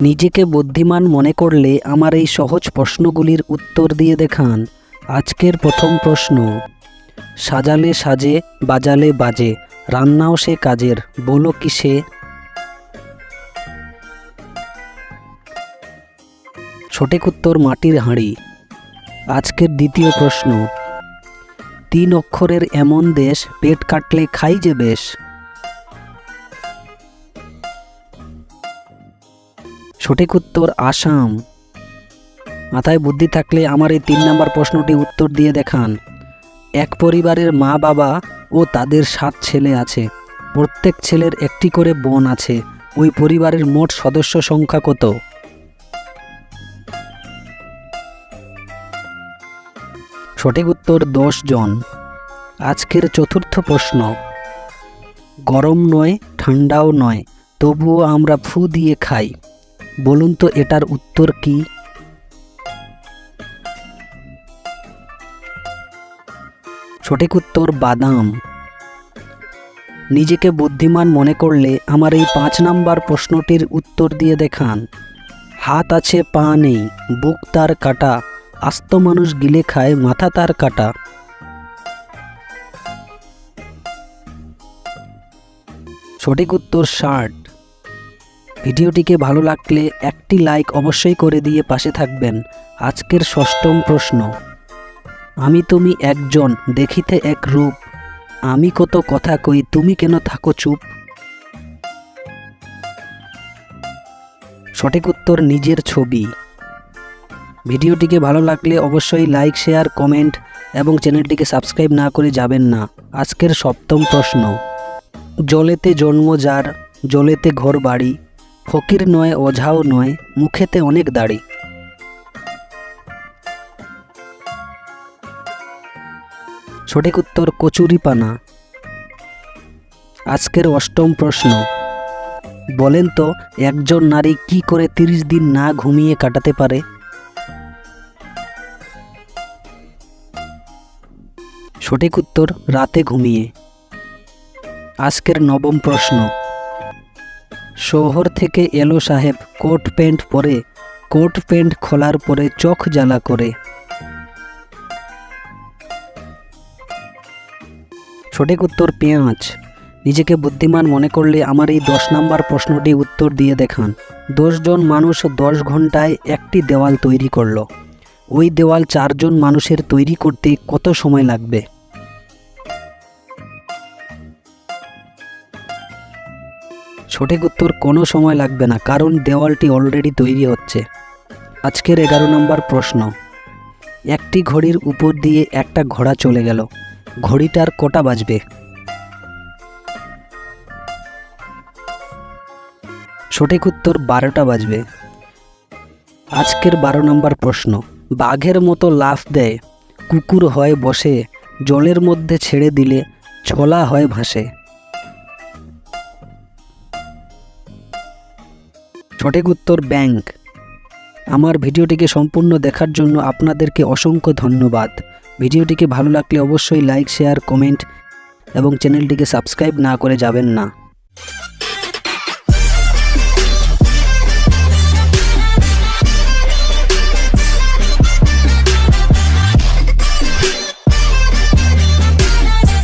নিজেকে বুদ্ধিমান মনে করলে আমার এই সহজ প্রশ্নগুলির উত্তর দিয়ে দেখান। আজকের প্রথম প্রশ্ন। সাজালে সাজে, বাজালে বাজে, রান্নাও সে কাজের, বলো কি সে? সঠিক উত্তর মাটির হাঁড়ি। আজকের দ্বিতীয় প্রশ্ন। তিন অক্ষরের এমন দেশ পেট কাটলে খাই যে বেশ? সঠিক উত্তর আসাম। মাথায় বুদ্ধি থাকলে আমার এই তিন নম্বর প্রশ্নটি উত্তর দিয়ে দেখান। এক পরিবারের মা বাবা ও তাদের সাত ছেলে আছে। প্রত্যেক ছেলের একটি করে বোন আছে। ওই পরিবারের মোট সদস্য সংখ্যা কত? সঠিক উত্তর দশ জন। আজকের চতুর্থ প্রশ্ন। গরম নয়, ঠান্ডাও নয়, তবুও আমরা ফু দিয়ে খাই। বলুন তো এটার উত্তর কি? সঠিক উত্তর বাদাম। নিজেকে বুদ্ধিমান মনে করলে আমার এই পাঁচ নাম্বার প্রশ্নটির উত্তর দিয়ে দেখান। হাত আছে, পা নেই, বুক তার কাটা, আস্ত মানুষ গিলে খায়, মাথা তার কাটা। সঠিক উত্তর শার্ট ভিডিওটিকে ভালো লাগলে একটি লাইক অবশ্যই করে দিয়ে পাশে থাকবেন। আজকের ষষ্ঠম প্রশ্ন। আমি তুমি একজন, দেখিতে এক রূপ। আমি কত কথা কই, তুমি কেন থাকো চুপ? সঠিক উত্তর নিজের ছবি। ভিডিওটিকে ভালো লাগলে অবশ্যই লাইক, শেয়ার, কমেন্ট এবং চ্যানেলটিকে সাবস্ক্রাইব না করে যাবেন না। আজকের সপ্তম প্রশ্ন। জলেতে জন্ম যার, জলেতে ঘর বাড়ি। ফকির নয়, ওঝাও নয়, মুখেতে অনেক দাড়ি। সঠিক উত্তর কচুরিপানা। আজকের অষ্টম প্রশ্ন। বলেন তো, একজন নারী কি করে তিরিশ দিন না ঘুমিয়ে কাটাতে পারে? সঠিক উত্তর, রাতে ঘুমিয়ে। আজকের নবম প্রশ্ন। শহর থেকে এলো সাহেব কোট প্যান্ট পরে। কোট প্যান্ট খোলার পরে চোখ জ্বালা করে। সঠিক উত্তর পেঁয়াজ। নিজেকে বুদ্ধিমান মনে করলে আমার এই দশ নম্বর প্রশ্নটি উত্তর দিয়ে দেখান। দশজন মানুষ দশ ঘন্টায় একটি দেওয়াল তৈরি করল। ওই দেওয়াল চারজন মানুষের তৈরি করতে কত সময় লাগবে? সঠিক উত্তর কোনো সময় লাগবে না, কারণ দেওয়ালটি অলরেডি তৈরি হচ্ছে। আজকের এগারো নম্বর প্রশ্ন। একটি ঘড়ির উপর দিয়ে একটা ঘোড়া চলে গেল। ঘড়িটার কটা বাজবে? সঠিক উত্তর বারোটা বাজবে। আজকের বারো নম্বর প্রশ্ন। বাঘের মতো লাফ দেয়, কুকুর হয় বসে, জলের মধ্যে ছেড়ে দিলে, ছোলা হয় ভাসে। সঠিক উত্তর ব্যাংক। আমার ভিডিওটিকে সম্পূর্ণ দেখার জন্য আপনাদেরকে অসংখ্য ধন্যবাদ। ভিডিওটিকে ভালো লাগলে অবশ্যই লাইক, শেয়ার, কমেন্ট এবং চ্যানেলটিকে সাবস্ক্রাইব না করে যাবেন না।